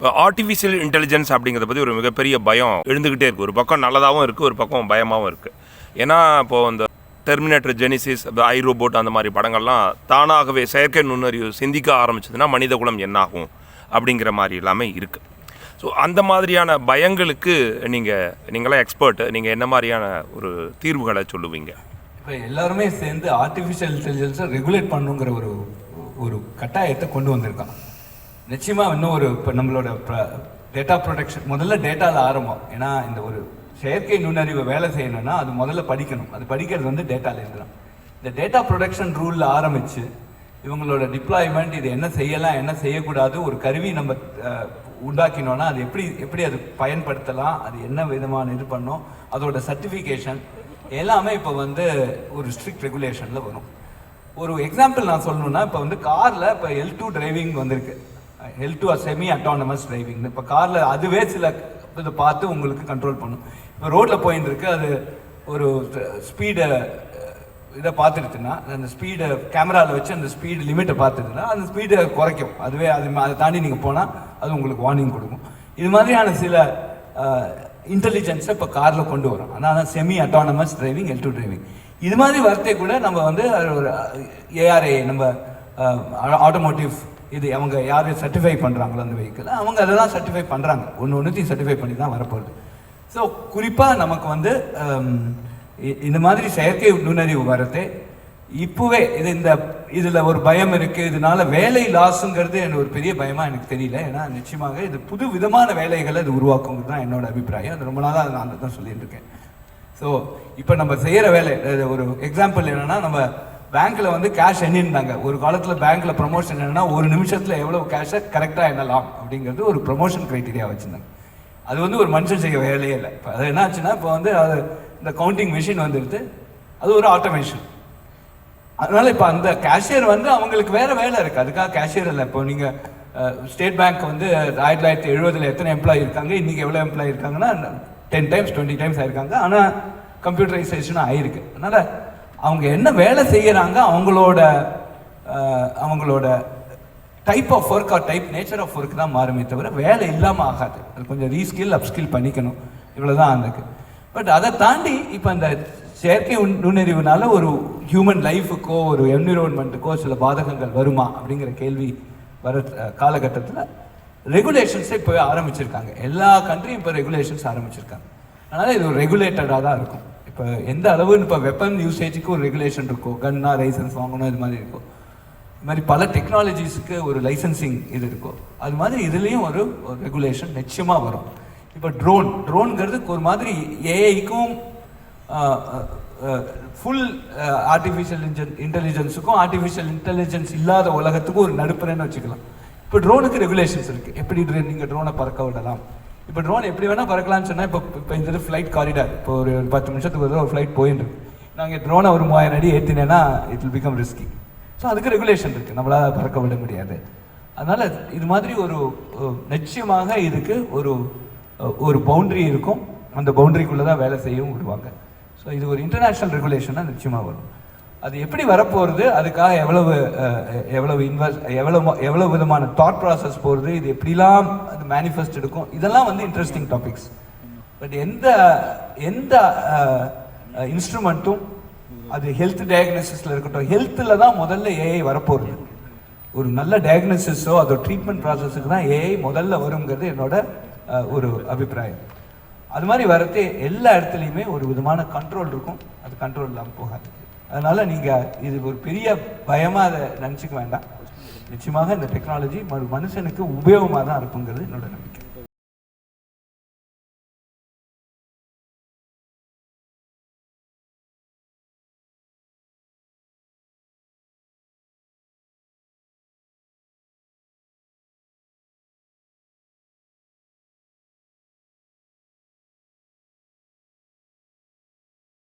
இப்போ artificial intelligence அப்படிங்கிறத பற்றி ஒரு மிகப்பெரிய பயம் எழுந்துக்கிட்டே இருக்குது ஒரு பக்கம் நல்லதாகவும் இருக்குது ஒரு பக்கம் பயமாகவும் இருக்குது ஏன்னா இப்போது இந்த டெர்மினேட்டர் ஜெனிசிஸ் ஐ ரோபோட் அந்த மாதிரி படங்கள்லாம் தானாகவே செயற்கை நுண்ணறிவு சிந்திக்க ஆரம்பிச்சதுன்னா மனித குலம் என்னாகும் அப்படிங்கிற மாதிரி எல்லாமே இருக்குது ஸோ அந்த மாதிரியான பயங்களுக்கு நீங்கள் நீங்களாம் எக்ஸ்பர்ட் நீங்கள் என்ன மாதிரியான ஒரு தீர்வுகளை சொல்லுவீங்க? இப்போ எல்லாருமே சேர்ந்து ஆர்டிஃபிஷியல் இன்டெலிஜென்ஸை ரெகுலேட் பண்ணுங்கிற ஒரு ஒரு கட்டாயத்தை கொண்டு வந்திருக்கான் நிச்சயமாக இன்னும் ஒரு இப்போ நம்மளோட டேட்டா ப்ரொடெக்ஷன் முதல்ல டேட்டாவில் ஆரம்பம். ஏன்னா இந்த ஒரு செயற்கை நுண்ணறிவு வேலை செய்யணும்னா அது முதல்ல படிக்கணும். அது படிக்கிறது வந்து டேட்டாலேருந்து தான் இந்த டேட்டா ப்ரொடெக்ஷன் ரூலில் ஆரம்பித்து இவங்களோட டிப்ளாய்மெண்ட் இது என்ன செய்யலாம் என்ன செய்யக்கூடாது ஒரு கருவி நம்ம உண்டாக்கினோன்னா அது எப்படி எப்படி அது பயன்படுத்தலாம் அது என்ன விதமான இது பண்ணோம் அதோட சர்டிஃபிகேஷன் எல்லாமே இப்போ வந்து ஒரு ஸ்ட்ரிக்ட் ரெகுலேஷனில் வரும். ஒரு எக்ஸாம்பிள் நான் சொல்லணுன்னா இப்போ வந்து காரில் இப்போ எல் டூ டிரைவிங் வந்திருக்கு. L two semi autonomous driving இப்போ காரில் அதுவே சில இதை பார்த்து உங்களுக்கு கண்ட்ரோல் பண்ணும். இப்போ ரோட்டில் போயின்னு இருக்கு அது ஒரு ஸ்பீடை இதை பார்த்துடுச்சுன்னா அந்த ஸ்பீடை கேமராவில் வச்சு அந்த ஸ்பீடு லிமிட்டை பார்த்துட்டுனா அந்த ஸ்பீடை குறைக்கும். அதுவே அது அதை தாண்டி நீங்கள் போனால் அது உங்களுக்கு வார்னிங் கொடுக்கும். இது மாதிரியான சில இன்டெலிஜென்ஸை இப்போ காரில் கொண்டு வரும். ஆனால் semi autonomous driving L two driving இது மாதிரி வரத்தை கூட நம்ம வந்து அது ஒரு ஏஆர்ஏ நம்ம ஆட்டோமோட்டிவ் இது அவங்க யார் சர்டிஃபை பண்ணுறாங்களோ அந்த வெஹிக்கிள் அவங்க அதெல்லாம் சர்டிஃபை பண்ணுறாங்க ஒன்று ஒன்றுத்தையும் சர்டிஃபை பண்ணி தான் வரப்போகுது. ஸோ குறிப்பாக நமக்கு வந்து um, இந்த மாதிரி செயற்கை நுண்ணறிவு வரது இப்போவே இது இந்த இதில் ஒரு பயம் இருக்குது இதனால வேலை லாஸுங்கிறது எனக்கு ஒரு பெரிய பயமாக எனக்கு தெரியல. ஏன்னா நிச்சயமாக இது புது விதமான வேலைகளை இது உருவாக்குங்கிறது தான் என்னோட அபிப்பிராயம். அது ரொம்ப நாளாக நான் தான் சொல்லிட்டு இருக்கேன். ஸோ இப்போ நம்ம செய்கிற வேலை ஒரு எக்ஸாம்பிள் என்னென்னா நம்ம பேங்க்கில் வந்து கேஷ் எண்ணிருந்தாங்க ஒரு காலத்தில் பேங்க்கில் ப்ரமோஷன் என்னன்னா ஒரு நிமிஷத்தில் எவ்வளோ கேஷை கரெக்டாக எண்ணலாம் அப்படிங்கிறது ஒரு ப்ரமோஷன் க்ரைட்டீரியா வச்சுருந்தாங்க. அது வந்து ஒரு மனுஷன் செய்ய வேலையே இல்லை. இப்போ அது என்னாச்சுன்னா இப்போ வந்து அது இந்த கவுண்டிங் மிஷின் வந்துடுது அது ஒரு ஆட்டோமேஷன் அதனால இப்போ அந்த கேஷியர் வந்து அவங்களுக்கு வேற வேலை இருக்கு. அதுக்காக கேஷியர் இல்லை. இப்போ நீங்க ஸ்டேட் பேங்க் வந்து ஆயிரத்தி தொள்ளாயிரத்தி எழுபதுல எத்தனை எம்ப்ளாயி இருக்காங்க? இன்னைக்கு எவ்வளோ எம்ப்ளாயி இருக்காங்கன்னா டென் டைம்ஸ் டுவெண்ட்டி டைம்ஸ் ஆயிருக்காங்க. ஆனால் கம்ப்யூட்டரைசேஷனும் ஆயிருக்கு. அதனால அவங்க என்ன வேலை செய்கிறாங்க அவங்களோட அவங்களோட type of work or type nature of work தான் மாறுமே தவிர வேலை இல்லாமல் ஆகாது. அது கொஞ்சம் ரீஸ்கில் அப்ஸ்கில் பண்ணிக்கணும். இவ்வளோதான் அதுக்கு. பட் அதை தாண்டி இப்போ அந்த செயற்கை நுண்ணறிவுனால ஒரு ஹியூமன் லைஃபுக்கோ ஒரு என்விரோன்மெண்ட்டுக்கோ சில பாதகங்கள் வருமா அப்படிங்கிற கேள்வி வர காலகட்டத்தில் ரெகுலேஷன்ஸை இப்போ ஆரம்பிச்சிருக்காங்க. எல்லா கண்ட்ரியும் இப்போ ரெகுலேஷன்ஸ் ஆரம்பிச்சிருக்காங்க. அதனால் இது ஒரு ரெகுலேட்டடாக தான் இருக்கும். இப்போ எந்த அளவு இப்போ வெப்பன் யூசேஜுக்கு ஒரு ரெகுலேஷன் இருக்கும் கன்னா லைசன்ஸ் வாங்கணும் இது மாதிரி இருக்கும் இது மாதிரி பல டெக்னாலஜிஸுக்கு ஒரு லைசன்சிங் இது இருக்கும் அது மாதிரி இதுலேயும் ஒரு ரெகுலேஷன் நிச்சயமாக வரும். இப்போ ட்ரோன் ட்ரோன்ங்கிறது ஒரு மாதிரி ஏஐக்கும் ஃபுல் ஆர்டிஃபிஷியல் இன்ஜென் இன்டெலிஜென்ஸுக்கும் ஆர்டிஃபிஷியல் இன்டெலிஜென்ஸ் இல்லாத உலகத்துக்கும் ஒரு நடுப்புறன்னு வச்சுக்கலாம். இப்போ ட்ரோனுக்கு ரெகுலேஷன்ஸ் இருக்குது எப்படி நீங்கள் ட்ரோனை பறக்க விடலாம்? இப்போ ட்ரோன் எப்படி வேணால் பறக்கலாம்னு சொன்னால் இப்போ இப்போ இந்த ஃப்ளைட் காரிடார் இப்போ ஒரு பத்து நிமிஷத்துக்கு ஒரு ஒரு ஃப்ளைட் போயின்னு இருக்கு. நாங்கள் ட்ரோனை ஒரு மூவாயிரம் அடி ஏற்றினேன்னா it will become risky so அதுக்கு ரெகுலேஷன் இருக்குது நம்மளால் பறக்க விட முடியாது. அதனால் இது மாதிரி ஒரு நிச்சயமாக இதுக்கு ஒரு ஒரு பவுண்ட்ரி இருக்கும். அந்த பவுண்ட்ரிக்குள்ளே தான் வேலை செய்யவும் விடுவாங்க. ஸோ இது ஒரு இன்டர்நேஷ்னல் ரெகுலேஷனாக நிச்சயமாக வரும். அது எப்படி வரப்போகிறது அதுக்காக எவ்வளவு எவ்வளவு இன்வெஸ்ட் எவ்வளவு எவ்வளவு விதமான தாட் ப்ராசஸ் போகிறது இது எப்படிலாம் அது மேனிஃபெஸ்ட் எடுக்கும்? இதெல்லாம் வந்து இன்ட்ரெஸ்டிங் டாபிக்ஸ் பட் எந்த எந்த இன்ஸ்ட்ருமெண்ட்டும் அது ஹெல்த் டயக்னோசிஸில் இருக்கட்டும் ஹெல்த்தில் தான் முதல்ல ஏஐ வரப்போகிறது ஒரு நல்ல டயக்னோசிஸோ அதோ ட்ரீட்மெண்ட் ப்ராசஸுக்கு தான் ஏஐ முதல்ல வருங்கிறது என்னோட ஒரு அபிப்பிராயம். அது மாதிரி வரது எல்லா இடத்துலையுமே ஒரு விதமான கண்ட்ரோல் இருக்கும். அது கண்ட்ரோல் இல்லாமல் போகாது. அதனால் நீங்கள் இது ஒரு பெரிய பயமாக அதை நினச்சிக்க வேண்டாம். நிச்சயமாக இந்த டெக்னாலஜி மனுஷனுக்கு உபயோகமாக தான் இருக்குங்கிறது என்னோட நம்பிக்கை.